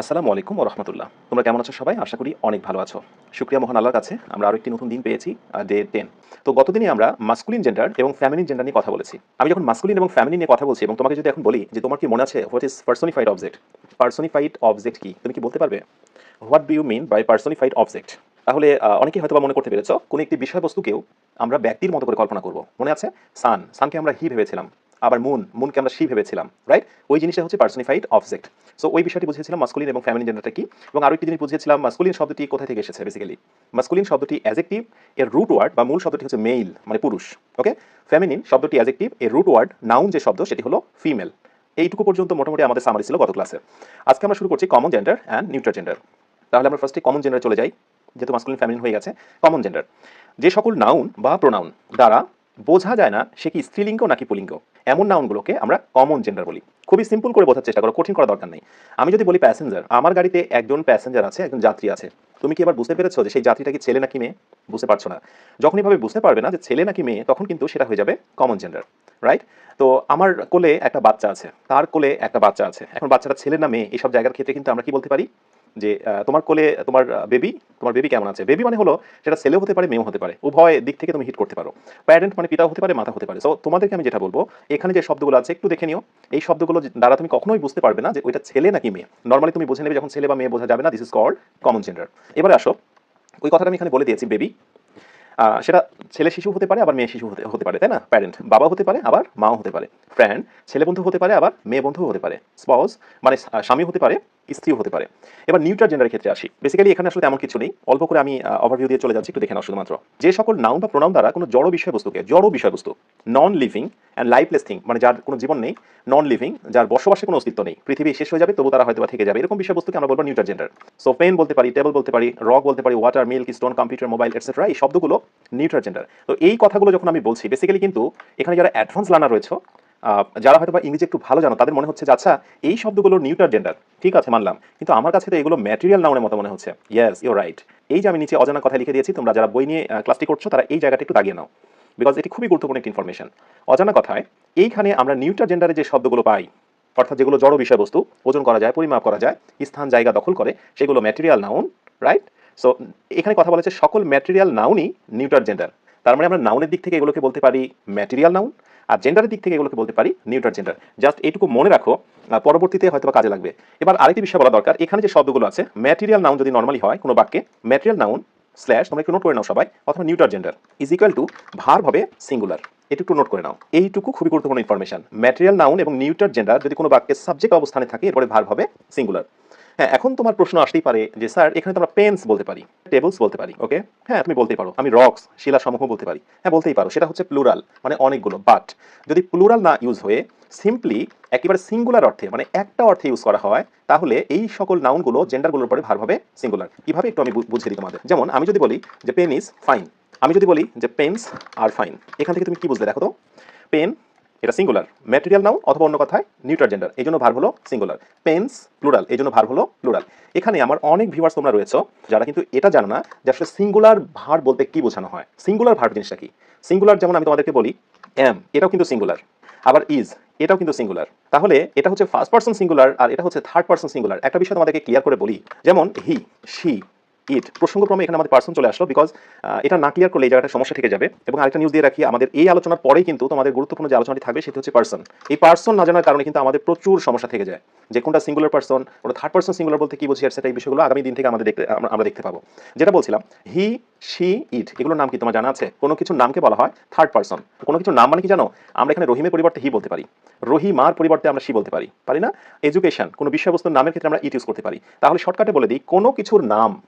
আসসালামু আলাইকুম রহমতুল্লাহ। তোমরা কেমন আছো সবাই? আশা করি অনেক ভালো আছো। শুক্রিয়া মোহন আল্লাহর কাছে। আমরা আরও একটি নতুন দিন পেয়েছি ডে টেন তো গতদিনই আমরা মাস্কুলিন জেন্ডার এবং ফ্যামিলিন জেন্ডার নিয়ে কথা বলেছি। আমি যখন মাস্কুলিন এবং ফ্যামিলি নিয়ে কথা বলছি এবং তোমাকে যদি এখন বলি যে তোমার কি মনে আছে what is personified object personified object কি? তুমি কি বলতে পারবে? What do you mean by personified object তাহলে অনেকেই হয়তো মনে করতে পেরেছ, কোনো একটি বিষয়বস্তুকেও আমরা ব্যক্তির মতো করে কল্পনা করব। মনে আছে? সান। সানকে আমরা হি ভেবেছিলাম। আবার মুন মুনকে আমরা শি ভেবেছিলাম রাইট ওই জিনিসটা হচ্ছে পার্সোনিফাইড অবজেক্ট সো ওই বিষয়টি বুঝিয়েছিলাম মাস্কুলিন এবং ফ্যামিলি জেন্ডারটা কি? এবং আরও একটি জিনিস বুঝিয়েছিলাম মাস্কুলিন শব্দটি কোথা থেকে এসেছে বেসিক্যালি মাস্কুলিন শব্দটি অ্যাজেক্টিভ এর রুট ওয়ার্ড বা মূল শব্দটি হচ্ছে মেইল মানে পুরুষ ওকে ফ্যামিনিন শব্দটি অ্যাজেক্টিভ এর রুট ওয়ার্ড নাউন যে শব্দ, সেটি হলো ফিমেল এইটুকু পর্যন্ত মোটামুটি আমাদের সামারি ছিল গত ক্লাসে আজকে আমরা শুরু করছি common gender and neutral gender তাহলে আমরা ফার্স্টে কমন জেন্ডার চলে যাই, যেহেতু মাস্কুলিন ফ্যামিলিন হয়ে গেছে কমন জেন্ডার যে সকল নাউন বা প্রোনাউন দ্বারা বোঝা যায় না সে কি স্ত্রীলিঙ্গ নাকি পুলিঙ্গ। এমন নাউনগুলোকে আমরা কমন জেন্ডার বলি। খুবই সিম্পল করে বোঝার চেষ্টা করো, কঠিন করা দরকার নেই। আমি যদি বলি প্যাসেঞ্জার আমার গাড়িতে একজন প্যাসেঞ্জার আছে, একজন যাত্রী আছে। তুমি কি এবার বুঝতে পেরেছ যে সেই যাত্রীটা কি ছেলে নাকি মেয়ে? বুঝতে পারছ না। যখন এভাবে বুঝতে পারবে না যে ছেলে নাকি মেয়ে, তখন কিন্তু সেটা হয়ে যাবে কমন জেন্ডার রাইট তো আমার কোলে একটা বাচ্চা আছে, তার কোলে একটা বাচ্চা আছে। এখন বাচ্চাটা ছেলে না মেয়ে এইসব জায়গার ক্ষেত্রে কিন্তু আমরা কি বলতে পারি? যে তোমার কোলে, তোমার বেবি তোমার বেবি কেমন আছে? বেবি মানে হলো সেটা ছেলেও হতে পারে মেয়েও হতে পারে। উভয় দিক থেকে তুমি হিট করতে পারো। প্যারেন্ট মানে পিতা হতে পারে, মাতা হতে পারে। সো তোমাদেরকে আমি যেটা বলব, এখানে যে শব্দগুলো আছে, একটু দেখে নিও। এই শব্দগুলো দ্বারা তুমি কখনোই বুঝতে পারবে না যে, ওইটা ছেলে নাকি মেয়ে। নর্মালি তুমি বুঝে নেবে যখন ছেলে বা মেয়ে বোঝা যাবে না this is called common gender এবারে আসো। ওই কথাটা আমি এখানে বলে দিয়েছি বেবি সেটা ছেলে শিশু হতে পারে, আবার মেয়ে শিশু হতে হতে পারে, তাই না? প্যারেন্ট বাবা হতে পারে, আবার মাও হতে পারে। ফ্রেন্ড ছেলে বন্ধু হতে পারে, আবার মেয়ে বন্ধু হতে পারে। স্পাউস মানে স্বামী হতে পারে স্ত্রীও হতে পারে। এবার নিউট্রাল জেন্ডারের ক্ষেত্রে আসি। বেসিক্যালি এখানে আসলে তেমন কিছু নেই। অল্প করে আমি ওভারভিউ দিয়ে চলে যাচ্ছি, একটু দেখে নাও শুধুমাত্র। যে সকল নাউন বা প্রোনাউন দ্বারা কোনো জড় বিষয়বস্তুকে, জড় বিষয়বস্তু non living and lifeless thing মানে যার কোনো জীবন নেই নন লিভিং যার বসবাসে কোনো অস্তিত্ব নেই, পৃথিবী শেষ হয়ে যাবে, তবু তারা হয়তো থেকে যাবে। এরকম বিষয়বস্তুকে আমরা বলব নিউট্রাল জেন্ডার সো পেন বলতে পারি টেবল বলতে পারি রক বলতে পারি water milk stone computer mobile etcetera এই শব্দগুলো নিউট্রাল জেন্ডার তো এই কথাগুলো যখন আমি বলছি বেসিক্যালি কিন্তু এখানে যারা অ্যাডভান্স লার্নার রয়েছে যারা হয়তো বা ইংরেজি একটু ভালো জানো, তাদের মনে হচ্ছে যে আচ্ছা এই শব্দগুলো নিউট্রাল জেন্ডার। ঠিক আছে, মানলাম। কিন্তু আমার কাছে তো এগুলো ম্যাটেরিয়াল নাউনের মতো মনে হচ্ছে। ইয়েস ইউ রাইট এই যে আমি নিচে অজানা কথা লিখে দিয়েছি, তোমরা যারা বই নিয়ে ক্লাসটি করছ, তারা এই জায়গাটা একটু দাগিয়ে নাও। বিকজ এটি খুবই গুরুত্বপূর্ণ একটি ইনফরমেশন অজানা কথায়, এইখানে আমরা নিউট্রাল জেন্ডারে যে শব্দগুলো পাই, অর্থাৎ যেগুলো জড় বিষয়বস্তু, ওজন করা যায়, পরিমাপ করা যায়, স্থান, জায়গা দখল করে, সেগুলো ম্যাটেরিয়াল নাউন রাইট সো এখানে কথা বলেছে, সকল ম্যাটেরিয়াল নাউনই নিউট্রাল জেন্ডার। তার মানে আমরা নাউনের দিক থেকে এগুলোকে বলতে পারি ম্যাটেরিয়াল নাউন আর জেন্ডারের দিক থেকে এগুলোকে বলতে পারি নিউট্রাল জেন্ডার জাস্ট এইটুকু মনে রাখো পরবর্তীতে হয়তো কাজে লাগবে। এবার আরেকটি বিষয় বলা দরকার। এখানে যে শব্দগুলো আছে ম্যাটেরিয়াল নাউন যদি নর্মালি হয় কোনো বাক্যে ম্যাটেরিয়াল নাউন স্ল্যাশ তোমরা একটু নোট করে নাও সবাই, অথবা neutral gender is equal to verb হবে সিঙ্গুলার এটু একটু নোট করে নাও। এইটুকু খুবই গুরুত্বপূর্ণ ইনফরমেশন ম্যাটেরিয়াল নাউন এবং নিউট্রাল জেন্ডার যদি কোনো বাক্যের সাবজেক্ট অবস্থানে থাকে, এরপরে ভার হবে সিঙ্গুলার হ্যাঁ এখন তোমার প্রশ্ন আসতেই পারে যে, স্যার, এখানে তো আমরা পেন্স বলতে পারি টেবলস বলতে পারি ওকে হ্যাঁ তুমি বলতেই পারো, আমি রক্স শিলা সমূহ বলতে পারি হ্যাঁ বলতেই পারো, সেটা হচ্ছে প্লুরাল মানে অনেকগুলো বাট যদি প্লুরাল না ইউজ হয়ে সিম্পলি একেবারে সিঙ্গুলার অর্থে মানে একটা অর্থে ইউজ করা হয়, তাহলে এই সকল নাউনগুলো জেন্ডারগুলোর পরে ভার হবে সিঙ্গুলার কীভাবে একটু আমি বুঝিয়ে দিই তোমাদের। যেমন, আমি যদি বলি যে পেন ইজ ফাইন আমি যদি বলি যে পেন্স আর ফাইন এখান থেকে তুমি কি বুঝলে দেখো তো? পেন এটা সিঙ্গুলার ম্যাটেরিয়াল নাও অথবা অন্য কথায় নিউট্রাল জেন্ডার এই জন্য ভার হলো সিঙ্গুলার পেন্স প্লুরাল এই জন্য ভার হলো প্লুরাল এখানে আমার অনেক ভিউয়ার্স তোমরা রয়েছে যারা কিন্তু এটা জানো না যে আসলে সিঙ্গুলার ভার বলতে কি বোঝানো হয়। সিঙ্গুলার ভার জিনিসটা কি? সিঙ্গুলার যেমন আমি তোমাদেরকে বলি এম এটাও কিন্তু সিঙ্গুলার আবার ইজ এটাও কিন্তু সিঙ্গুলার তাহলে এটা হচ্ছে ফার্স্ট পার্সন সিঙ্গুলার আর এটা হচ্ছে থার্ড পার্সন সিঙ্গুলার একটা বিষয় তোমাদেরকে ক্লিয়ার করে বলি, যেমন হি শি ইট। প্রসঙ্গক্রমে এখানে আমাদের পার্সন চলে আসলো বিকজ এটা না ক্লিয়ার করলে এই জায়গাটা সমস্যা থেকে যাবে। এবং আরেকটা নিউজ দিয়ে রাখি, আমাদের এই আলোচনার পরেই কিন্তু তোমাদের গুরুত্বপূর্ণ যে আলোচনাটি থাকবে সেটি হচ্ছে পার্সন এই পার্সন না জানার কারণে কিন্তু আমাদের প্রচুর সমস্যা থেকে যায়। যে কোনটা সিঙ্গুলার পার্সন ওটা থার্ড পার্সন সিঙ্গুলার বলতে কি বুঝি সেটা এই বিষয়গুলো আগামী দিন থেকে আমাদের দেখতে, আমরা- দেখতে পাবো। যেটা বলছিলাম হি শি ইট এগুলোর নাম কি তোমার জানা আছে? কোনো কিছুর নামকে বলা হয় থার্ড পার্সন কোনো কিছুর নাম মানে কি জানো? আমরা এখানে রহিমের পরিবর্তে হি বলতে পারি। রহিমার পরিবর্তে আমরা শি বলতে পারি। পারি না? এডুকেশন কোনো বিষয়বস্তুর নামের ক্ষেত্রে আমরা ইট ইউজ করতে পারি। তাহলে শর্টকাটে বলে দিই, কোনো কিছুর নাম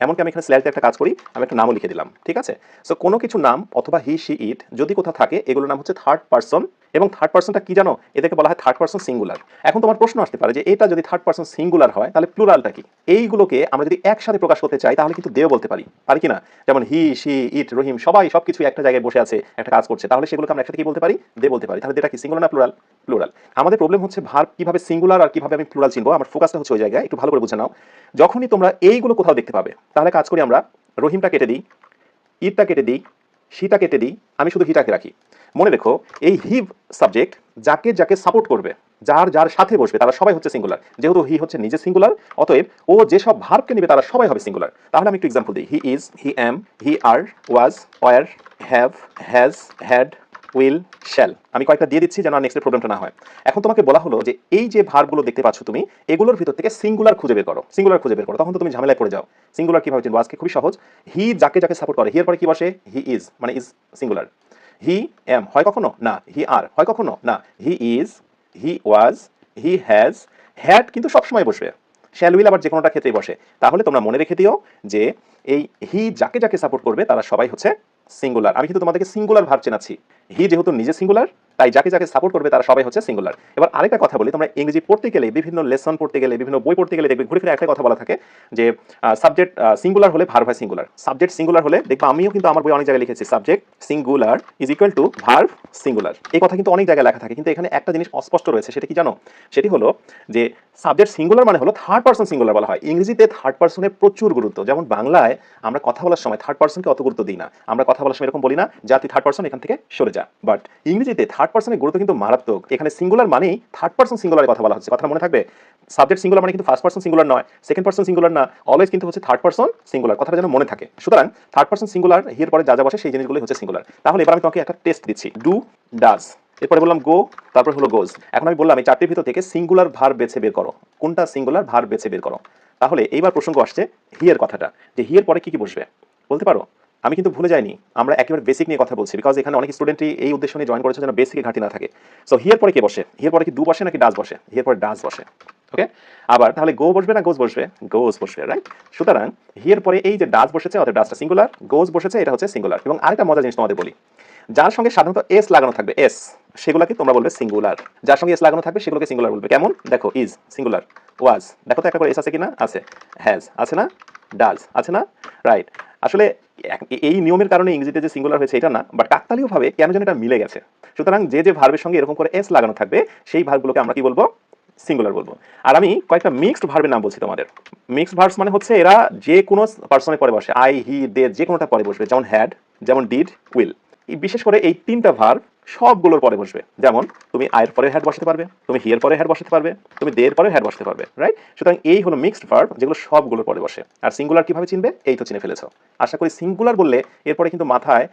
এমনকি আমি এখানে স্ল্যাশে একটা কাজ করি, আমি একটা নামও লিখে দিলাম, ঠিক আছে? সো কোনো কিছু নাম অথবা হি সি ইট যদি কোথাও থাকে, এগুলোর নাম হচ্ছে থার্ড পার্সন এবং থার্ড পার্সনটা কি জানো? এদেরকে বলা হয় থার্ড পার্সন সিঙ্গুলার এখন তোমার প্রশ্ন আসতে পারে যে, এটা যদি থার্ড পার্সন সিঙ্গুলার হয়, তাহলে প্লুরালটা কি? এইগুলোকে আমরা যদি একসাথে প্রকাশ করতে চাই, তাহলে কিন্তু দেও বলতে পারি। পারি কি না? যেমন হি শি ইট রহিম, সবাই সবকিছু একটা জায়গায় বসে আছে, একটা কাজ করছে। তাহলে সেগুলোকে আমরা একসাথে কি বলতে পারি? দে বলতে পারি। তাহলে এটা কি সিঙ্গুলার না প্লুরাল প্লুরাল আমাদের প্রবলেম হচ্ছে ভার কীভাবে সিঙ্গুলার আর কীভাবে আমি প্লুরাল চিনবো? আমার ফোকাসটা হচ্ছে ওই জায়গায়। একটু ভালো করে বুঝে নাও। যখনই তোমরা এইগুলো কোথাও দেখতে পাবে, তাহলে কাজ করি আমরা। রহিমটা কেটে দিই ইটটা কেটে দিই শিটা কেটে দিই, আমি শুধু হিটাকে রাখি। মনে রেখো, এই হিভ সাবজেক্ট যাকে যাকে সাপোর্ট করবে, যার যার সাথে বসবে, তারা সবাই হচ্ছে সিঙ্গুলার যেহেতু হি হচ্ছে নিজে সিঙ্গুলার অতএব ও যেসব ভার্বকে নেবে, তারা সবাই হবে সিঙ্গুলার তাহলে আমি একটু এক্সাম্পল দিই। He is he am he are was were have has had will shall আমি কয়েকটা দিয়ে দিচ্ছি যেন নেক্সট প্রবলেমটা না হয়। এখন তোমাকে বলা হলো যে, এই যে ভার্বগুলো দেখতে পাচ্ছ তুমি, এগুলোর ভিতর থেকে সিঙ্গুলার খুঁজে বের করো। সিঙ্গুলার খুঁজে বের করো। তখন তো তুমি ঝামেলায় পড়ে যাও। সিঙ্গুলার কীভাবে আজকে খুবই সহজ। হি যাকে যাকে সাপোর্ট করে হিয়ার পরে কি বসে? হি ইজ মানে ইজ সিঙ্গুলার হি এম হয় কখনো? না. হি আর হয় কখনো? না. He is he was he has had কিন্তু সবসময় বসবে। শ্যাল উইল আবার যে কোনোটা ক্ষেত্রেই বসে। তাহলে তোমরা মনে রেখে দিও যে এই হি যাকে যাকে সাপোর্ট করবে, তারা সবাই হচ্ছে সিঙ্গুলার আমি কিন্তু তোমাদেরকে সিঙ্গুলার ভাব চেনাচ্ছি। হি যেহেতু নিজে সিঙ্গুলার তাই যাকে যাকে সাপোর্ট করবে তারা সবাই হচ্ছে সিঙ্গুলার এবার আরেকটা কথা বলি, তোমরা ইংরেজি পড়তে গেলে, বিভিন্ন লেসন পড়তে গেলে, বিভিন্ন বই পড়তে গেলে দেখবে ঘুরে ফিরে একটা কথা বলা থাকে যে সাবজেক্ট সিঙ্গুলার হলে ভার্ব হয় সিঙ্গুলার সাবজেক্ট সিঙ্গুলার হলে দেখব আমিও কিন্তু আমার বই অনেক জায়গায় লিখেছি subject singular is equal to verb singular এই কথা কিন্তু অনেক জায়গায় লেখা থাকে, কিন্তু এখানে একটা জিনিস অস্পষ্ট রয়েছে, সেটা কি জানো? সেটি হলো যে সাবজেক্ট সিঙ্গুলার মানে হলো থার্ড পার্সন সিঙ্গুলার বলা হয়। ইংরেজিতে থার্ড পার্সনের প্রচুর গুরুত্ব। যেমন বাংলায় আমরা কথা বলার সময় থার্ড পার্সনকে অত গুরুত্ব দিই না। আমরা কথা বলার সময় এরকম বলি না, যা তুই থার্ড পার্সন এখান থেকে সরে যা। বাট ইংরেজিতে থার্ড পার্সনের গুরুত্ব কিন্তু মারাত্মক। এখানে সিঙ্গুলার মানেই থার্ড পার্সন সিঙ্গুলারের কথা বলা হচ্ছে। কথা মনে থাকবে? সাবজেক্ট সিঙ্গুলার মানে কিন্তু ফার্স্ট পার্সন সিঙ্গুলার নয় সেকেন্ড পার্সন সিঙ্গুলার না অলওয়েজ কিন্তু হচ্ছে থার্ড পার্সন সিঙ্গুলার কথাটা যেন মনে থাকে। সুতরাং থার্ড পার্সন সিঙ্গুলার হিয়ার পরে যা যা বসে সেই জিনিসগুলোই হচ্ছে সিঙ্গুলার তাহলে এবার আমি তোমাকে একটা টেস্ট দিচ্ছি। ডু ডাজ এরপরে বললাম গো তারপর হলো গোজ এখন আমি বললাম এই চারটির ভিতর থেকে সিঙ্গুলার ভার বেছে বের করো। কোনটা সিঙ্গুলার ভার বেছে বের করো? তাহলে এইবার প্রসঙ্গ আসছে হিয়ের কথাটা। যে হিয়ের পরে কি কি বসবে? বলতে পারো? আমি কিন্তু ভুলে যাইনি, আমরা একেবারে বেসিক নিয়ে কথা বলছি বিকজ এখানে অনেক স্টুডেন্টই এই উদ্দেশ্য নিয়ে জয়েন করেছে যেন বেসিকে ঘাটি না থাকে। সো হিয়ের পরে কে বসে? হিয়ের পরে কি ডু বসে নাকি ডাস বসে? হিয়ের পরে ডাস বসে ওকে আবার, তাহলে গো বসবে না গোজ বসবে? গোজ বসবে রাইট সুতরাং হিয়ের পরে এই যে ডাস বসেছে, অর্থাৎ ডাসটা সিঙ্গুলার গোজ বসেছে, এটা হচ্ছে সিঙ্গুলার এবং আরেকটা মজার জিনিস তোমাদের বলি, যার সঙ্গে সাধারণত এস লাগানো থাকবে এস সেগুলোকে তোমরা বলবে সিঙ্গুলার যার সঙ্গে এস লাগানো থাকবে, সেগুলোকে সিঙ্গুলার বলবে। কেমন? দেখো ইজ সিঙ্গুলার ওয়াজ দেখো তো একটা করে এস আছে কিনা? আছে। হ্যাজ আছে না? ডাজ আছে না? রাইট আসলে এই নিয়মের কারণে ইংরেজিতে যে সিঙ্গুলার হয়েছে এটা না বাট কাকতালীয়ভাবে কেন যেন এটা মিলে গেছে। সুতরাং যে যে ভার্বের সঙ্গে এরকম করে এস লাগানো থাকবে, সেই ভার্বগুলোকে আমরা কি বলব? সিঙ্গুলার বলব। আর আমি কয়েকটা মিক্সড ভার্বের নাম বলছি তোমাদের। মিক্সড ভার্বস মানে হচ্ছে এরা যে কোনো পার্সনের পরে বসে। আই হি দে যে কোনোটা পরে বসবে। যেমন হ্যাড যেমন ডিড উইল বিশেষ করে এই তিনটা ভার্ব সবগুলোর পরে বসবে। যেমন, তুমি আয়ের পরে হ্যাড বসাতে পারবে, তুমি হিয়ের পরে হ্যাড বসাতে পারবে, তুমি দের পরে হ্যাড বসাতে পারবে রাইট সুতরাং এই হলো মিক্সড ভার্ব যেগুলো সবগুলোর পরে বসে। আর সিঙ্গুলার কীভাবে চিনবে? এই তো চিনে ফেলেছো। আশা করি সিঙ্গুলার বললে এরপরে কিন্তু মাথায়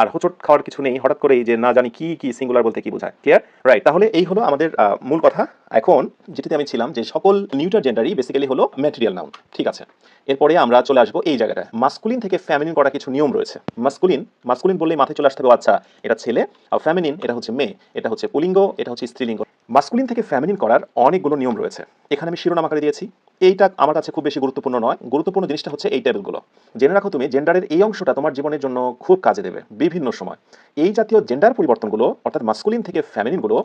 আর হোচট খাওয়ার কিছু নেই, হঠাৎ করেই যে না জানি কি কি সিঙ্গুলার বলতে কি বোঝায়। ক্লিয়ার রাইট তাহলে এই হলো আমাদের মূল কথা। এখন যেটিতে আমি ছিলাম যে সকল নিউটার জেন্ডারই বেসিক্যালি হলো ম্যাটেরিয়াল নাউন ঠিক আছে? এরপরে আমরা চলে আসব এই জায়গাটায়। মাস্কুলিন থেকে ফ্যামিলিন করা কিছু নিয়ম রয়েছে। মাস্কুলিন মাস্কুলিন বললেই মাথায় চলে আসতে হবে আচ্ছা এটা ছেলে, আর ফ্যামিলিন এটা হচ্ছে মেয়ে, এটা হচ্ছে পুলিঙ্গ, এটা হচ্ছে স্ত্রীলিঙ্গ। মাস্কুলিন থেকে ফ্যামিলিন করার অনেকগুলো নিয়ম রয়েছে। এখানে আমি শিরোনাম আকারে দিয়েছি। এইটা আমার কাছে খুব বেশি গুরুত্বপূর্ণ নয়। গুরুত্বপূর্ণ জিনিসটা হচ্ছে এই টেবিলগুলো। জেনে রাখো তুমি, জেন্ডারের এই অংশটা তোমার জীবনের জন্য খুব কাজে দেবে বিভিন্ন সময়। এই জাতীয় জেন্ডার পরিবর্তনগুলো, অর্থাৎ মাস্কুলিন থেকে ফ্যামিলিনগুলো,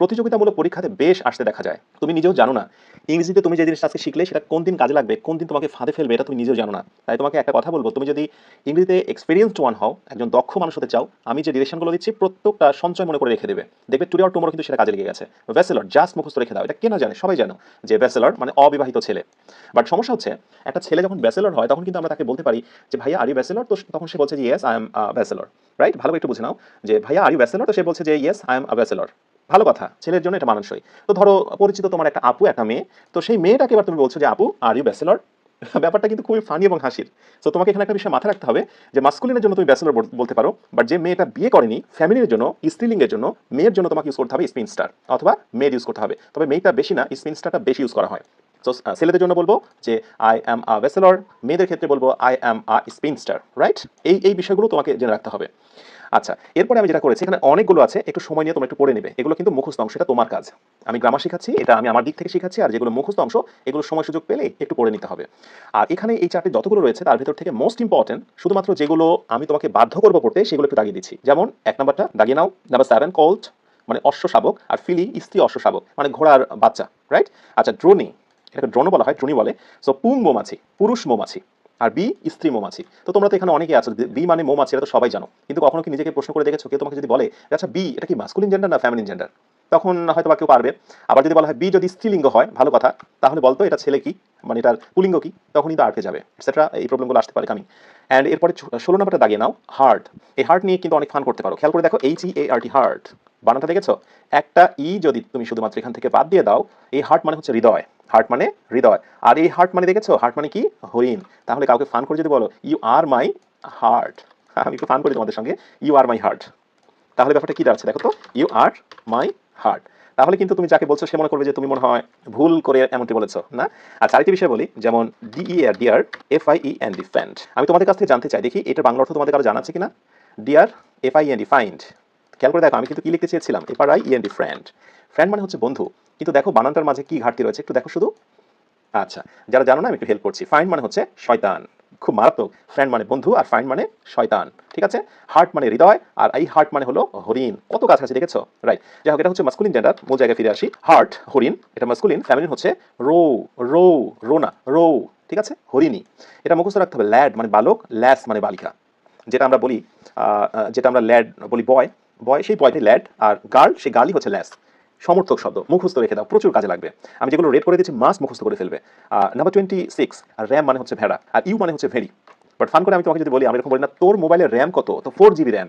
প্রতিযোগিতামূলক পরীক্ষাতে বেশ আসতে দেখা যায়। তুমি নিজেও জানো না, ইংরেজিতে তুমি যে জিনিসটা আজকে শিখলে, সেটা কোন দিন কাজে লাগবে, কোন দিন তোমাকে ফাঁদে ফেলবে, এটা তুমি নিজেও জানো না। তাই তোমাকে একটা কথা বলব, তুমি যদি ইংরেজিতে এক্সপিরিয়েন্সড ওয়ান হও, একজন দক্ষ মানুষ হতে চাও, আমি যে ডিরেকশনগুলো দিচ্ছি, প্রত্যেকটা সঞ্চয় মনে করে রেখে দেবে। দেখবে টুডে আর টুমোরো কিন্তু সেটা কাজে লেগে গেছে। ভেসেলর জাস্ট মুখস্থ রেখে দাও, এটা কেন জানে? সবাই জানো যে ভেসেলর মানে অবিবাহিত ছেলে। বাট সমস্যা হচ্ছে, একটা ছেলে যখন ব্যাচেলর হয়, তখন কিন্তু আমরা তাকে বলতে পারি যে, ভাইয়া আর ইউ ব্যাচেলর তো তখন সে বলছে যে yes I am bachelor right ভালো একটু বুঝে নাও যে, ভাইয়া আর ইউ ব্যাচেলর তো সে বলছে যে ইয়েস আই এম ব্যাচেলর ভালো কথা, ছেলের জন্য এটা মানানসই। তো ধরো, পরিচিত তোমার একটা আপু, একটা মেয়ে, তো সেই মেয়েটাকে এবার তুমি বলছো যে, আপু আর ইউ ব্যাচেলর ব্যাপারটা কিন্তু খুবই ফানি এবং হাসির। সো তোমাকে এখানে একটা বিষয় মাথায় রাখতে হবে যে মাস্কুলিনের জন্য তুমি ব্যাচেলর বলতে পারো বাট যে মেয়েটা বিয়ে করেনি ফ্যামিলির জন্য, স্ত্রীলিঙ্গের জন্য, মেয়ের জন্য তোমাকে ইউজ করতে হবে স্পিন স্টার অথবা মেয়ের ইউজ করতে হবে। তবে মেয়েটা বেশি না স্পিন স্টারটা বেশি ইউজ করা হয়। তো ছেলেদের জন্য বলব যে আই অ্যাম আ ভেসেলর মেয়েদের ক্ষেত্রে বলব I am a spinster right এই এই বিষয়গুলো তোমাকে জেনে রাখতে হবে। আচ্ছা এরপরে আমি যেটা করেছি, এখানে অনেকগুলো আছে, একটু সময় নিয়ে তোমরা একটু পড়ে নেবে। এগুলো কিন্তু মুখস্থ অংশ, এটা তোমার কাজ। আমি গ্রামার শিখাচ্ছি, এটা আমি আমার দিক থেকে শিখাচ্ছি, আর যেগুলো মুখস্থ অংশ, এগুলো সময় সুযোগ পেলে একটু পড়ে নিতে হবে। আর এখানে এই চারটি যতগুলো রয়েছে, তার ভিতর থেকে মোস্ট ইম্পর্টেন্ট শুধুমাত্র যেগুলো আমি তোমাকে বাধ্য করব পড়তে, সেগুলো একটু দাগিয়ে দিচ্ছি। যেমন, এক নাম্বারটা, দাগিয়ে নাও। নাম্বার সেভেন কোল্ড মানে অশ্ব শাবক আর ফিলি, স্ত্রী অশ্ব শাবক মানে ঘোড়ার বাচ্চা রাইট আচ্ছা ড্রোনি এটাকে ড্রোনও বলা হয় ড্রোনি বলে। সো পুং মৌমাছি, পুরুষ মৌমাছি, আর বি স্ত্রী মৌমাছি। তো তোমরা তো এখানে অনেকে আছো, বি মানে মৌমাছি, এটা তো সবাই জানো। কিন্তু কখনো কি নিজেকে প্রশ্ন করে দেখেছ? কেউ তোমাকে যদি বলে আচ্ছা বি, এটা কি মাস্কুলিন জেন্ডার না ফ্যামিলিন জেন্ডার তখন হয়তো বা কেউ পারবে। আবার যদি বলা হয়, বি যদি স্ত্রীলিঙ্গ হয়, ভালো কথা, তাহলে বলতো এটা ছেলে কি? মানে এটার পুলিঙ্গ কি? তখনই তো আটকে যাবে সেটা এই প্রবলেমগুলো আসতে পারে কামিং অ্যান্ড এরপরে ষোলো নম্বরটা দাগিয়ে নাও হার্ট এই হার্ট নিয়ে কিন্তু অনেক ফান করতে পারো। খেয়াল করে দেখো এইচ ই এ আর টি হার্ট বানানটা দেখেছ? একটা ই যদি তুমি শুধুমাত্র এখান থেকে বাদ দিয়ে দাও, এই হার্ট মানে হচ্ছে হৃদয়। হার্ট মানে হৃদয়। আর এই হার্ট মানে দেখেছ? হার্ট মানে কি? হরিণ তাহলে কাউকে ফান করে যদি বলো ইউ আর মাই হার্ট আমি একটু ফান করি তোমাদের সঙ্গে। ইউ আর মাই হার্ট তাহলে ব্যাপারটা কি দাঁড়াচ্ছে? দেখো তো। ইউ আর মাই হার্ট তাহলে কিন্তু তুমি যাকে বলছো, সে মনে করবে যে তুমি মনে হয় ভুল করে এমনটি বলেছ, না? আর আরেকটি বিষয় বলি, যেমন DE R D R F I E and defend আমি তোমাদের কাছ থেকে জানতে চাই, দেখি এটার বাংলা অর্থ তোমাদের কারও জানা আছে কিনা? D R F I N defined খেয়াল করে দেখো, আমি কিন্তু কি লিখতে চেয়েছিলাম? F R I N friend friend মানে হচ্ছে বন্ধু। কিন্তু দেখো বানানটার মাঝে কি ঘাটতি রয়েছে? একটু দেখো শুধু। আচ্ছা যারা জানো না, আমি একটু হেল্প করছি। ফাইন্ড মানে হচ্ছে শয়তান। খুব মারাত্মক। ফ্রেন্ড মানে বন্ধু আর ফাইন্ড মানে শয়তান। ঠিক আছে? হার্ট মানে হৃদয় আর এই হার্ট মানে হলো হরিণ। কত কাছাকাছি, দেখেছ? রাইট যাই হোক, এটা হচ্ছে মাস্কুলিন জেন্ডার মূল জায়গায় ফিরে আসি। হার্ট হরিণ। এটা মাস্কুলিন ফ্যামিলিন হচ্ছে রো রো, রোনা, রো। ঠিক আছে? হরিণী। এটা মুখস্থ রাখতে হবে। ল্যাড মানে বালক ল্যাস মানে বালিকা। যেটা আমরা বলি যেটা আমরা ল্যাড বলি বয় বয় সেই বয়টাই ল্যাড আর গার্ল সেই গার্লই হচ্ছে ল্যাস সমর্থক শব্দ, মুখস্থ রেখে দাও, প্রচুর কাজে লাগবে। আমি যেগুলো রেড করে দিচ্ছি মাস মুখস্থ করে ফেলবে। নাম্বার টোয়েন্টি সিক্স আর র্যাম মানে হচ্ছে ভেড়া, আর ইউ মানে হচ্ছে ভেরি বাট ফান করে আমি তোমাকে যদি বলি, আমি এরকম বলি না, তোর মোবাইলের র্যাম কত? তো ফোর জিবি র্যাম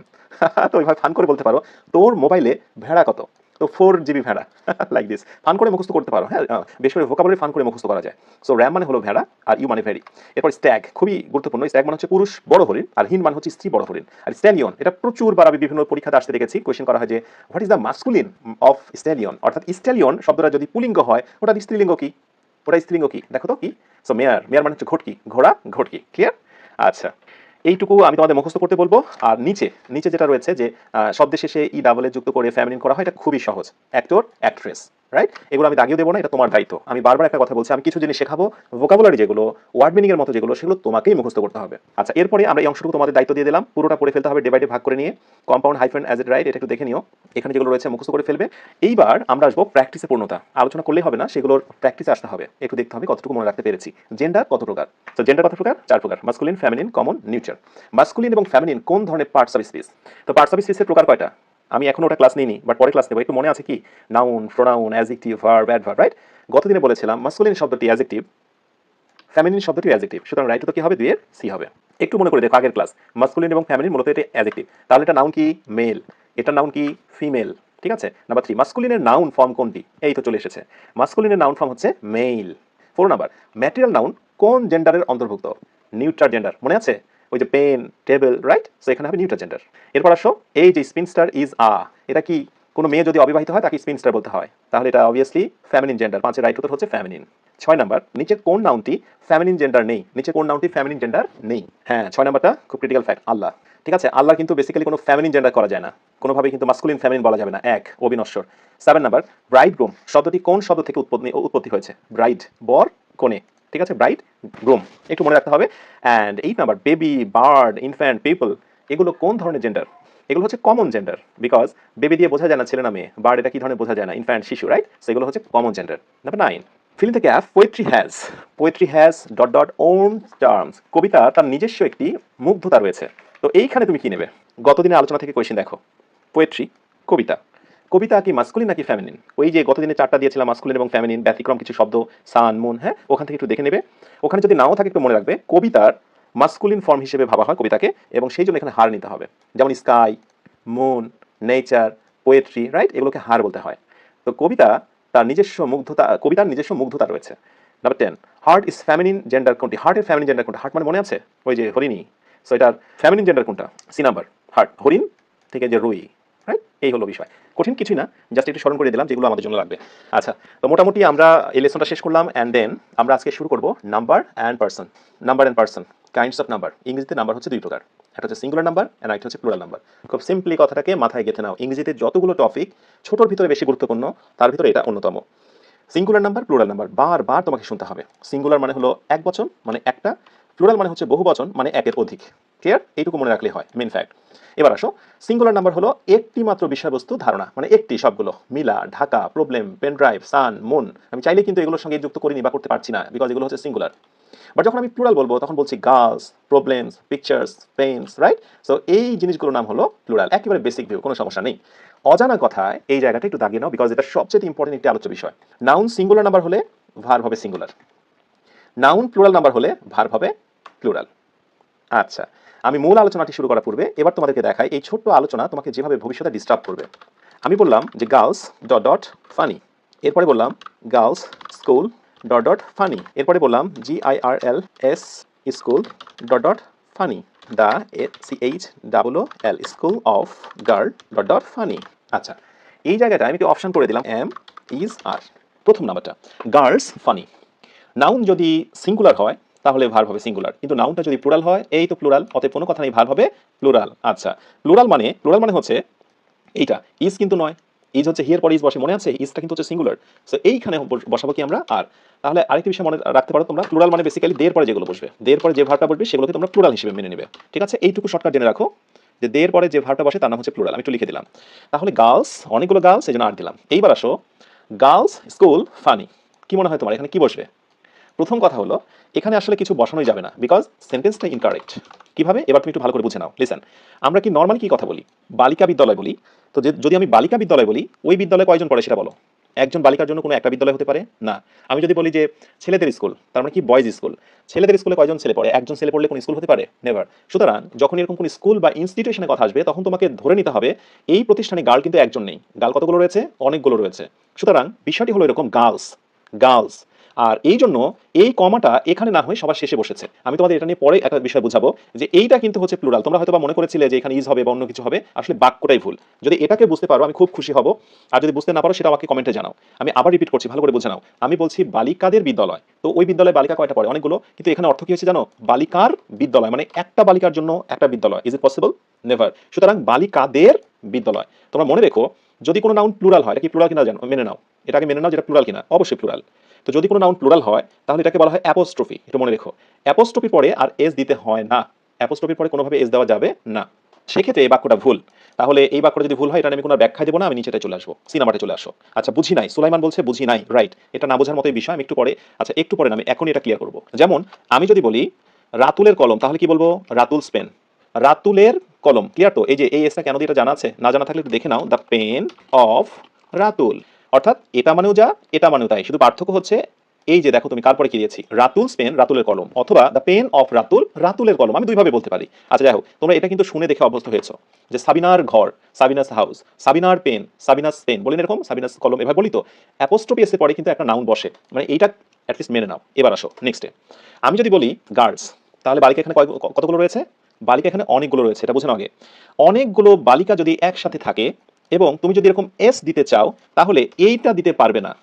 তো ওইভাবে ফান করে বলতে পারো, তোর মোবাইলে ভেড়া কত? তো ফোর জিবি ভেড়া লাইক দিস ফান করে মুখস্থ করতে পারো হ্যাঁ বেশ করে ভোকাবলি ফান করে মুখস্থ করা যায়। সো র্যাম মানে হলো ভেড়া আর ইউ মানে ভেরি এরপর স্ট্যাগ খুবই গুরুত্বপূর্ণ। স্ট্যাগ মানে হচ্ছে পুরুষ, বড় হরিণ, আর হিন মানে হচ্ছে স্ত্রী, বড় হরিণ। আর স্ট্যালিয়ন এটা প্রচুর বার আমি বিভিন্ন পরীক্ষাতে আসতে দেখেছি। কোয়েশ্চেন করা হয় যে what is the masculine of stallion অর্থাৎ স্ট্যালিয়ন শব্দটা যদি পুলিঙ্গ হয়, ওটা স্ত্রীলিঙ্গ কি? ওটা স্ত্রীলিঙ্গ কি? দেখো তো কি? সো মেয়ার মেয়ার মানে হচ্ছে ঘটকি, ঘোড়া, ঘটকি ক্লিয়ার আচ্ছা। এইটুকু আমি তোমাদের মুখস্থ করতে বলব। আর নিচে নিচে যেটা রয়েছে যে শব্দের শেষে ই ডাবলে যুক্ত করে ফ্যামিলিন করা হয়, এটা খুবই সহজ। অ্যাক্টর অ্যাক্ট্রেস রাইট এগুলো আমি দাগিয়ে দেবো না, এটা তোমার দায়িত্ব। আমি বারবার একটা কথা বলছি, আমি কিছু জিনিস শেখাবো ভোকাবুলারি যেগুলো ওয়ার্ড মিনিং এর মতো যেগুলো, সেগুলো তোমাকেই মুখস্থ করতে হবে। আচ্ছা এরপরে আমরা এই অংশটুকু তোমাদের দায়িত্ব দিয়ে দিলাম, পুরোটা পড়ে ফেলতে হবে ডিভাইডে ভাগ করে নিয়ে কম্পাউন্ড হাইফেন অ্যাজ রাইট এটা একটু দেখে নিও। এখানে যেগুলো রয়েছে, মুখস্থ করে ফেলবে। এইবার আমরা আসব প্র্যাকটিসে পূর্ণতা। আলোচনা করলেই হবে না, সেগুলোর প্র্যাকটিসে আসতে হবে। একটু দেখতে হবে কতটুকু মনে রাখতে পেরেছি। জেন্ডার কত প্রকার? তো জেন্ডার কত প্রকার? চার প্রকার। মাস্কুলিন ফ্যামিলিন কমন নিউচার মাস্কুলিন এবং ফ্যামিলিন কোন ধরনের পার্টস অফ স্পিচ তো পার্টস অফ স্পিচের প্রকার কয়টা? আমি এখন ওটা ক্লাস নিইনি বাট পরে ক্লাস নেব। একটু মনে আছে কি? Noun pronoun adjective verb adverb right গতদিনে বলেছিলাম মাস্কুলিন শব্দটি অ্যাজেক্টিভ ফ্যামিলিন শব্দটি অ্যাজেক্টিভ সুতরাং রাইট তো কি হবে? দুইয়ের সি হবে। একটু মনে করে দেখো আগের ক্লাস মাস্কুলিন এবং ফ্যামিলিন মূলত এটা অ্যাজেক্টিভ তাহলে এটা নাউন কি? মেল এটা নাউন কি? ফিমেল ঠিক আছে? নাম্বার থ্রি মাস্কুলিনের নাউন ফর্ম কোনটি? এই তো চলে এসেছে। মাস্কুলিনের নাউন ফর্ম হচ্ছে male four number material noun কোন জেন্ডারের অন্তর্ভুক্ত? নিউট্রাল জেন্ডার মনে আছে? ওই যে পেন, টেবিল রাইট সো এখানে হবে নিউট্রাল জেন্ডার। এরপর আসো, এই যে স্পিনস্টার ইজ আ এটা কি কোনো মেয়ে যদি অবিবাহিত হয়, তাকে স্পিনস্টার বলতে হয়। তাহলে এটা অবভিয়াসলি ফ্যামিলিন জেন্ডার পাঁচের রাইট উত্তর হচ্ছে ফ্যামিলিন ছয় নাম্বার নিচের কোন নাউনটি ফ্যামিলিন জেন্ডার নেই? নিচে কোন নাউনটি ফ্যামিলিন জেন্ডার নেই? হ্যাঁ ছয় নাম্বারটা খুব ক্রিটিক্যাল ফ্যাক্ট আল্লাহ। ঠিক আছে আল্লাহ কিন্তু বেসিক্যালি কোনো ফ্যামিলিন জেন্ডার করা যায় না। কোনোভাবে কিন্তু মাস্কুলিন ফ্যামিলিন বলা যাবে না। এক, অবিনশ্বর। সেভেন নাম্বার ব্রাইড গ্রুম শব্দটি কোন শব্দ থেকে উৎপত্তি উৎপত্তি হয়েছে? ব্রাইড বর কোণে ঠিক আছে? ব্রাইট গ্রুম একটু মনে রাখতে হবে। And eight number baby bird infant people এগুলো কোন ধরনের জেন্ডার এগুলো হচ্ছে কমন জেন্ডার বিকজ বেবি দিয়ে বোঝা যায় না ছেলে না মেয়ে। বার্ড এটা কি ধরনের বোঝা যায় না? ইনফ্যান্ট শিশু রাইট সেগুলো হচ্ছে common gender number nine filling the gap poetry has poetry has dot dot own terms কবিতা তার নিজস্ব একটি মুগ্ধতা রয়েছে। তো এইখানে তুমি কি নেবে? গতদিনের আলোচনা থেকে কোয়েশ্চেন দেখো। পোয়েট্রি কবিতা। কবিতা কি মাস্কুলিন নাকি ফ্যামিনিন ওই যে গতদিনে চারটা দিয়েছিলাম মাস্কুলিন এবং ফ্যামিনিন ব্যতিক্রম কিছু শব্দ সান মুন হ্যাঁ? ওখান থেকে একটু দেখে নেবে। ওখানে যদি নাও থাকে একটু মনে রাখবে, কবিতার মাস্কুলিন ফর্ম হিসেবে ভাবা হয় কবিতাকে এবং সেই জন্য এখানে হার নিতে হবে। যেমন sky moon nature poetry right এগুলোকে হার বলতে হয়। তো কবিতা তার নিজস্ব মুগ্ধতা, কবিতার নিজস্ব মুগ্ধতা রয়েছে। Number ten hart is feminine gender কোনটি? হার্টের ফ্যামিনিন জেন্ডার কোনটা? হার্ট মানে মনে আছে? ওই যে হরিণী। সো এটার ফ্যামিনিন জেন্ডার কোনটা? সি নাম্বার হার্ট হরিণ থেকে যে রুই। রাইট এই হলো বিষয়। কঠিন কিছুই না জাস্ট একটু স্মরণ করে দিলাম যেগুলো আমাদের জন্য লাগবে। আচ্ছা তো মোটামুটি আমরা এই লেসনটা শেষ করলাম অ্যান্ড দেন আমরা আজকে শুরু করব number and person number and person kinds of number ইংরেজিতে নাম্বার হচ্ছে দুই প্রকার। একটা হচ্ছে সিঙ্গুলার নাম্বার অ্যান্ড একটা হচ্ছে প্লুরাল নাম্বার খুব সিম্পলি কথাটাকে মাথায় গেঁথে নাও। ইংরেজিতে যতগুলো টপিক ছোটোর ভিতরে বেশি গুরুত্বপূর্ণ, তার ভিতরে এটা অন্যতম। সিঙ্গুলার নাম্বার প্লুরাল নাম্বার বারবার তোমাকে শুনতে হবে। সিঙ্গুলার মানে হলো এক বচন মানে একটা। প্লুরাল মানে হচ্ছে বহু বচন মানে একের অধিক। ক্লিয়ার এইটুকু মনে রাখলে হয় মেন ফ্যাক্ট এবার আসো সিঙ্গুলার নাম্বার হলো একটি মাত্র বিষয়বস্তু ধারণা মানে একটি সবগুলো, মিলা, Dhaka problem pen drive sun মন আমি চাইলে কিন্তু এগুলোর সঙ্গে যুক্ত করিনি বা করতে পারছি না বিকজ এগুলো হচ্ছে সিঙ্গুলার বাট যখন আমি প্লুরাল বলব, তখন বলছি girls problems pictures paints right so এই জিনিসগুলোর নাম হলো প্লুরাল একেবারে বেসিক ভিউ কোনো সমস্যা নেই। অজানা কথায় এই জায়গাটা একটু দাগিয়ে নাও বিকজ এটা সবচেয়ে ইম্পর্টেন্ট একটি আলোচ্য বিষয়। নাউন সিঙ্গুলার নাম্বার হলে ভার হবে সিঙ্গুলার নাউন প্লুরাল নাম্বার হলে ভার হবে প্লুরাল আচ্ছা আমি মূল আলোচনাটি শুরু করার পূর্বে এবার তোমাদেরকে দেখাই এই ছোট্ট আলোচনা তোমাকে যেভাবে ভবিষ্যতে ডিস্টার্ব করবে। আমি বললাম যে গার্লস ডট ডট ফানি এরপরে বললাম girls school dot dot funny এরপরে বললাম G I R L S school dot dot funny the C H double L school of girl dot dot funny আচ্ছা এই জায়গাটা আমি অপশন করে দিলাম এম ইজ আর প্রথম নাম্বারটা গার্লস ফানি নাউন যদি সিঙ্গুলার হয় তাহলে ভার্ব হবে সিঙ্গুলার কিন্তু নাউনটা যদি প্লুরাল হয়, এই তো প্লুরাল অতএব কোনো কথা নেই ভার্ব হবে প্লুরাল আচ্ছা প্লুরাল মানে প্লুরাল মানে হচ্ছে এইটা ইজ কিন্তু নয় ইজ হচ্ছে হিয়ার পরে ইজ বসে, মনে আছে? ইজটা কিন্তু হচ্ছে সিঙ্গুলার সো এইখানে বসাবো কি আমরা? আর। তাহলে আরেকটি বিষয় মনে রাখতে পারো তোমরা প্লুরাল মানে বেসিক্যালি দের পরে যেগুলো বসবে। দের পরে যে ভার্বটা বসবে, সেগুলোকে তোমরা প্লুরাল হিসেবে মেনে নেবে। ঠিক আছে? এইটুকু শর্টকাট জেনে রাখো, যে দের পরে যে ভার্বটা বসে, তার নাম হচ্ছে প্লুরাল আমি একটু লিখে দিলাম। তাহলে গার্লস অনেকগুলো গার্লস এই জন্য আর দিলাম। এইবার আসো গার্লস স্কুল ফানি কি মনে হয় তোমার? এখানে কি বসবে? প্রথম কথা হলো, এখানে আসলে কিছু বসানোই যাবে না বিকজ সেন্টেন্সটা ইনকারেক্ট কীভাবে? এবার তুমি একটু ভালো করে বুঝে নাও। লিসেন আমরা কি নর্মালি কি কথা বলি? বালিকা বিদ্যালয় বলি। তো যদি আমি বালিকা বিদ্যালয় বলি, ওই বিদ্যালয়ে কয়জন পড়ে সেটা বলো। একজন বালিকার জন্য কোনো একটা বিদ্যালয় হতে পারে? না। আমি যদি বলি যে, ছেলেদের স্কুল, তার মানে কি বয়েজ স্কুল ছেলেদের স্কুলে কয়জন ছেলে পড়ে? একজন ছেলে পড়লে কোন স্কুল হতে পারে? নেভার সুতরাং যখন এরকম কোন স্কুল বা ইনস্টিটিউশনে কথা আসবে, তখন তোমাকে ধরে নিতে হবে, এই প্রতিষ্ঠানে গার্ল কিন্তু একজন নেই। গার্ল কতগুলো রয়েছে? অনেকগুলো রয়েছে। সুতরাং বিষয়টি হলো এরকম গার্লস গার্লস আর এই জন্য এই কমাটা এখানে না হয়ে সবার শেষে বসেছে। আমি তোমাদের এটা নিয়ে পরে একটা বিষয় বুঝাবো যে এইটা কিন্তু হচ্ছে প্লুরাল তোমরা হয়তো মনে করেছিলে যে এখানে ইজ হবে বা অন্য কিছু হবে, আসলে বাক্যটাই ভুল। যদি এটাকে বুঝতে পারো, আমি খুব খুশি হব। আর যদি বুঝতে না পারো, সেটা আমাকে কমেন্টে জানাও। আমি আবার রিপিট করছি, ভালো করে বুঝে নাও। আমি বলছি বালিকাদের বিদ্যালয়। তো ওই বিদ্যালয়ে বালিকা কয়টা পড়ে? অনেকগুলো। কিন্তু এখানে অর্থ কি হচ্ছে জানো? বালিকার বিদ্যালয় মানে একটা বালিকার জন্য একটা বিদ্যালয়। ইজ ইট পসিবল নেভার সুতরাং বালিকাদের বিদ্যালয়। তোমরা মনে রেখো, যদি কোনো নাউন প্লুরাল হয়, এটা কি প্লুরাল কিনা জানো? মেনে নাও। এটাকে মেনে নাও যেটা প্লুরাল কিনা। অবশ্যই প্লুরাল তো যদি কোনো নাউন প্লুরাল হয়, তাহলে এটাকে বলা হয় অ্যাপোস্ট্রফি এটা মনে রেখো। অ্যাপোস্ট্রফির পরে আর এস দিতে হয় না। অ্যাপোস্ট্রফির পরে কোনোভাবে এস দেওয়া যাবে না। সেক্ষেত্রে এই বাক্যটা ভুল। তাহলে এই বাক্যটা যদি ভুল হয় এটা আমি কোনো ব্যাখ্যা দেবো না, আমি নিচেটা চলে আসব সিনেমাটা চলে আসো। আচ্ছা বুঝি নাই। সুলাইমান বলছে বুঝি নাই। রাইট এটা না বোঝার মতোই বিষয়। আমি একটু পরে আচ্ছা একটু পরে আমি এখনই এটা ক্লিয়ার করব। যেমন, আমি যদি বলি, রাতুলের কলম তাহলে কি বলব? রাতুল স্পেন রাতুলের কলম ক্লিয়ার তো? এই যে এই এসটা কেন দিয়ে এটা জানা আছে? না জানা থাকলে একটু দেখে নাও। দ্য পেন অফ রাতুল অর্থাৎ এটা মানেও যা, এটা মানেও তাই। শুধু পার্থক্য হচ্ছে এই যে দেখো তুমি কার পরে কি দিয়েছি? রাতুল পেন রাতুলের কলম অথবা দ্য পেন অফ রাতুল, রাতুলের কলম। আমি দুইভাবে বলতে পারি। আচ্ছা যাই হোক, তোমরা এটা কিন্তু শুনে দেখে অভ্যস্ত হয়েছো যে সাবিনার ঘর, সাবিনাস হাউস, সাবিনার পেন সাবিনাস পেন বলি এরকম, সাবিনাস কলম এভাবে বলি তো, অ্যাপোস্ট্রপি এসে পরে কিন্তু একটা নাউন বসে। মানে এইটা অ্যাটলিস্ট মেনে নাও। এবার আসো নেক্সটে আমি যদি বলি গার্লস তাহলে বালিকা এখানে কতগুলো রয়েছে? বালিকা এখানে অনেকগুলো রয়েছে, এটা বুঝে আগে। অনেকগুলো বালিকা যদি একসাথে থাকে এবং তুমি যদি এরকম এস দিতে চাও, তাহলে এইটা দিতে পারবে না।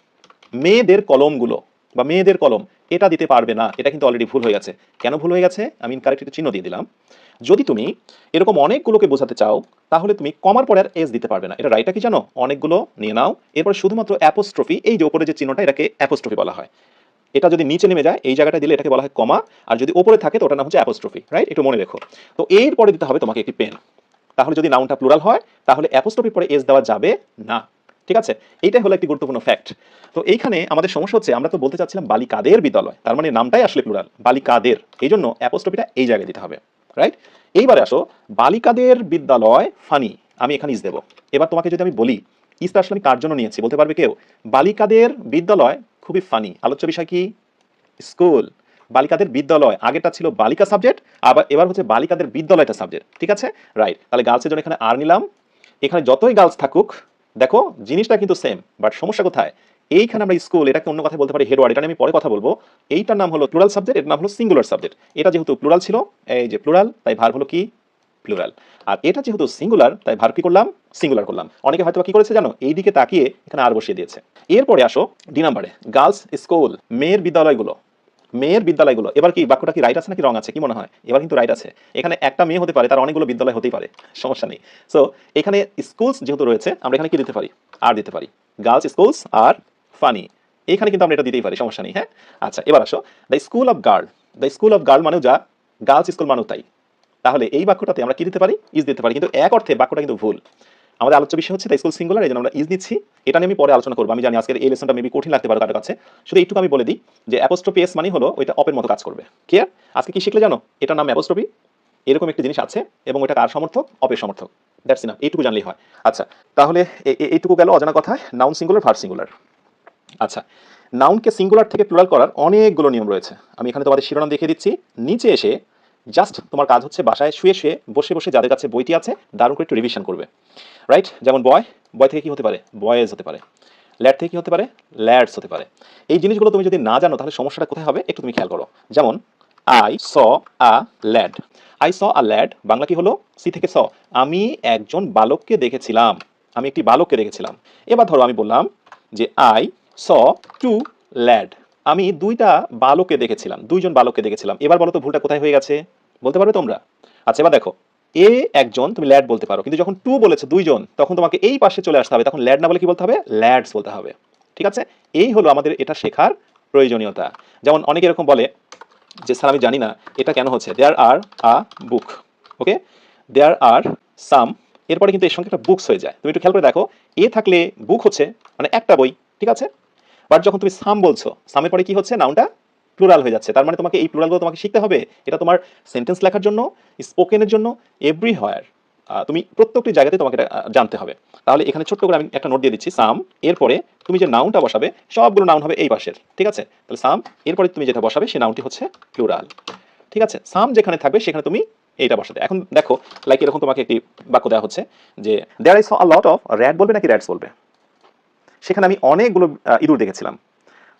মেয়েদের কলমগুলো বা মেয়েদের কলম, এটা দিতে পারবে না। এটা কিন্তু অলরেডি ভুল হয়ে গেছে। কেন ভুল হয়ে গেছে? আমি ইনকারেক্ট চিহ্ন দিয়ে দিলাম। যদি তুমি এরকম অনেকগুলোকে বোঝাতে চাও, তাহলে তুমি কমার পরে আর এস দিতে পারবে না। এটা রাইটটা কি জানো? অনেকগুলো নিয়ে নাও। এরপর শুধুমাত্র অ্যাপোস্ট্রফি এই যে ওপরে যে চিহ্নটা, এটাকে অ্যাপোস্ট্রফি বলা হয়। এটা যদি নিচে নেমে যায়, এই জায়গাটা দিলে এটাকে বলা হয় কমা আর যদি ওপরে থাকে, তো ওটা নাম হচ্ছে অ্যাপোস্ট্রফি রাইট একটু মনে রেখো। তো এর পরে দিতে হবে তোমাকে একটি পেন তাহলে যদি নাউনটা প্লুরাল হয়, তাহলে অ্যাপোস্ট্রফির পরে এস দেওয়া যাবে না। ঠিক আছে? এইটাই হলো একটি গুরুত্বপূর্ণ ফ্যাক্ট তো এইখানে আমাদের সমস্যা হচ্ছে, আমরা তো বলতে চাচ্ছিলাম বালিকাদের বিদ্যালয়। তার মানে নামটাই আসলে প্লুরাল বালিকাদের। এই জন্য অ্যাপোস্ট্রফিটা এই জায়গায় দিতে হবে রাইট এইবারে আসো, বালিকাদের বিদ্যালয় ফানি আমি এখানে ইস দেবো। এবার তোমাকে যদি আমি বলি ইসটা আসলে আমি কার জন্য নিয়েছি, বলতে পারবে কেউ? বালিকাদের বিদ্যালয় খুবই ফানি আলোচ্য বিষয় কি? স্কুল বালিকাদের বিদ্যালয়। আগেরটা ছিল বালিকা সাবজেক্ট আবার এবার হচ্ছে বালিকাদের বিদ্যালয়টা সাবজেক্ট ঠিক আছে? রাইট তাহলে গার্লসের জন্য এখানে আর নিলাম। এখানে যতই গার্লস থাকুক, দেখো, জিনিসটা কিন্তু সেম বাট সমস্যা কোথায়? এইখানে আমরা স্কুল এটাকে অন্য কথা বলতে পারি হেডওয়ার্ড এটা আমি পরে কথা বলব। এইটার নাম হলো প্লুরাল সাবজেক্ট এটার নাম হলো সিঙ্গুলার সাবজেক্ট এটা যেহেতু প্লুরাল ছিল, এই যে প্লুরাল তাই ভার হলো কি? প্লুরাল আর এটা যেহেতু সিঙ্গুলার তাই ভার কি করলাম? সিঙ্গুলার করলাম। অনেকে হয়তো কি করেছে জানো? এই দিকে তাকিয়ে এখানে আর বসিয়ে দিয়েছে। এরপরে আসো ডি নাম্বারে গার্লস স্কুল মেয়ের বিদ্যালয়গুলো। মেয়ের বিদ্যালয়গুলো, এবার কি বাক্যটা কি রাইট আছে নাকি রং আছে? কি মনে হয়? এবার কিন্তু রাইট আছে। এখানে একটা মেয়ে হতে পারে, তার অনেকগুলো বিদ্যালয় হতেই পারে, সমস্যা নেই। সো এখানে স্কুলস যেহেতু রয়েছে, আমরা এখানে কি দিতে পারি? আর দিতে পারি। গার্লস স্কুলস আর ফানি এখানে কিন্তু আমরা এটা দিতেই পারি, সমস্যা নেই হ্যাঁ? আচ্ছা এবার আসো। The school of girl the school of girl মানেও যা? গার্লস স্কুল মানেও তাই। তাহলে এই বাক্যটাতে আমরা কি দিতে পারি? ইজ দিতে পারি। কিন্তু এক অর্থে বাক্যটা কিন্তু ভুল। আমাদের আলোচ্য বিষয় হচ্ছে স্কুল সিঙ্গুলার এই জন্য আমরা ইজ নিচ্ছি, এটা নিয়ে আমি পরে আলোচনা করব। আমি জানি আজকের এই লেসনটা মেবি কঠিন লাগতে পারে কারোর কাছে। শুধু এইটুকু আমি বলে দিই যে অ্যাপোস্ট্রপি এস মানে হলো ওইটা অপের মতো কাজ করবে। ক্লিয়ার আজকে কি শিখলে জানো? এটার নাম অ্যাপোস্ট্রপি এরকম একটি জিনিস আছে এবং এটা কার সমর্থক? অপের সমর্থক। দ্যাটস ইনাফ এইটুকু জানলেই হয়। আচ্ছা তাহলে এইটুকু গেল অজানা কথা নাউন সিঙ্গুলার ভার্ব সিঙ্গুলার আচ্ছা নাউনকে সিঙ্গুলার থেকে প্লুরাল করার অনেকগুলো নিয়ম রয়েছে। আমি এখানে তোমাদের শিরোনাম দেখিয়ে দিচ্ছি। নিচে এসে জাস্ট তোমার কাজ হচ্ছে বাসায় শুয়ে শুয়ে বসে বসে যাদের কাছে বইটি আছে, দারুণ করে একটু রিভিশন করবে। রাইট যেমন বয় বয় থেকে কি হতে পারে? বয়েজ হতে পারে। ল্যাড থেকে কি হতে পারে? ল্যাডস হতে পারে। এই জিনিসগুলো তুমি যদি না জানো, তাহলে সমস্যাটা কোথায় হবে? একটু তুমি খেয়াল করো। যেমন I saw a lad I saw a lad Bangla কি হলো? সি থেকে স আমি একজন বালককে দেখেছিলাম। আমি একটি বালককে দেখেছিলাম। এবার ধরো আমি বললাম যে আই স টু ল্যাড আমি দুইটা বালককে দেখেছিলাম, দুইজন বালককে দেখেছিলাম। এবার বলো তো ভুলটা কোথায় হয়ে গেছে? বলতে পারবে তোমরা? আচ্ছা এবার দেখো। এ একজন, তুমি ল্যাড বলতে পারো, কিন্তু যখন টু বলেছে দুইজন, তখন তোমাকে এই পাশে চলে আসতে হবে। তখন ল্যাড না বলে কি বলতে হবে? ল্যাডস বলতে হবে। ঠিক আছে? এই হলো আমাদের এটা শেখার প্রয়োজনীয়তা। যেমন অনেকে এরকম বলে যে, স্যার, আমি জানি না, এটা কেন হচ্ছে? দেয়ার আর আ বুক ওকে দেয়ার আর সাম এরপরে কিন্তু এর সঙ্গে একটা বুকস হয়ে যায়। তুমি একটু খেয়াল করে দেখো, এ থাকলে বুক হচ্ছে মানে একটা বই, ঠিক আছে? বাট যখন তুমি সাম বলছো সামের পরে কি হচ্ছে? নাউনটা প্লুরাল হয়ে যাচ্ছে। তার মানে তোমাকে এই প্লুরালগুলো তোমাকে শিখতে হবে। এটা তোমার সেন্টেন্স লেখার জন্য স্পোকেনের জন্য এভরি হোয়ার তুমি প্রত্যেকটি জায়গাতে তোমাকে এটা জানতে হবে। তাহলে এখানে ছোট্ট করে আমি একটা নোট দিয়ে দিচ্ছি। সাম এরপরে তুমি যে নাউনটা বসাবে, সবগুলো নাউন হবে এই পাশের। ঠিক আছে? তাহলে সাম এরপরে তুমি যেটা বসাবে, সেই নাউনটি হচ্ছে প্লুরাল ঠিক আছে? সাম যেখানে থাকবে, সেখানে তুমি এইটা বসাতে। এখন দেখো লাইক এরকম তোমাকে একটি বাক্য দেওয়া হচ্ছে যে there is a lot of rat বলবে নাকি র্যাটস বলবে? সেখানে আমি অনেকগুলো ইঁদুর দেখেছিলাম।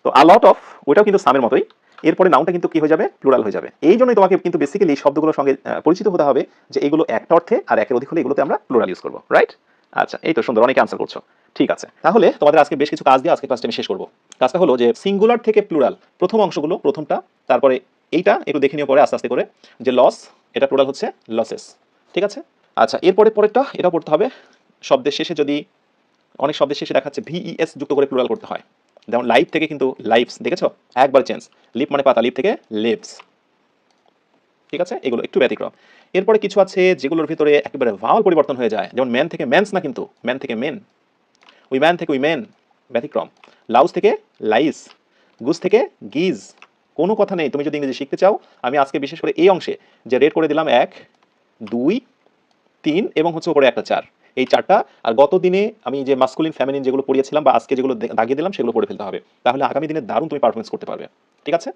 তো আ লট অফ ওইটাও কিন্তু সামের মতোই। এরপরে নাউনটা কিন্তু কি হয়ে যাবে? প্লুরাল হয়ে যাবে। এই জন্যই তোমাকে কিন্তু বেসিক্যালি এই শব্দগুলোর সঙ্গে পরিচিত হতে হবে যে এগুলো একটা অর্থে আর একের অধিক হলে এগুলোতে আমরা প্লুরাল ইউজ করব রাইট আচ্ছা এই তো সুন্দর, অনেকে আনসার করছ। ঠিক আছে। তাহলে তোমাদের আজকে বেশ কিছু কাজ দিয়ে আজকে ক্লাসটা শেষ করব। কাজটা হলো যে সিঙ্গুলার থেকে প্লুরাল প্রথম অংশগুলো, প্রথমটা, তারপরে এইটা একটু দেখে নিয়ে পরে আস্তে আস্তে করে, যে লস এটা প্লুরাল হচ্ছে লসেস ঠিক আছে? আচ্ছা এরপরে পরেরটা, এটা পড়তে হবে। শব্দের শেষে যদি অনেক শব্দের শেষে দেখাচ্ছে ভিইএস যুক্ত করে প্লুরাল করতে হয়। যেমন লাইফ থেকে কিন্তু লাইফস দেখেছ? একবার চেঞ্জ লিপ মানে পাতা লিপ থেকে লিপস ঠিক আছে? এগুলো একটু ব্যতিক্রম। এরপরে কিছু আছে যেগুলোর ভিতরে একেবারে ভাওয়াল পরিবর্তন হয়ে যায়। যেমন ম্যান থেকে ম্যানস না কিন্তু ম্যান থেকে মেন উই ম্যান থেকে উই মেন ব্যতিক্রম। লাউস থেকে লাইস গুজ থেকে গিজ কোনো কথা নেই। তুমি যদি ইংরেজি শিখতে চাও, আমি আজকে বিশেষ করে এই অংশে যে রেড করে দিলাম এক, দুই, তিন এবং হচ্ছে উপরে একটা চার। এই চারটা, আর গত দিনে আমি যে মাস্কুলিন ফ্যামিলিন যেগুলো পড়িয়েছিলাম বা আজকে যেগুলো দাগিয়ে দিলাম সেগুলো পড়ে ফেলতে হবে। তাহলে আগামী দিনে দারুণ তুমি পারফরমেন্স করতে পারবে। ঠিক আছে?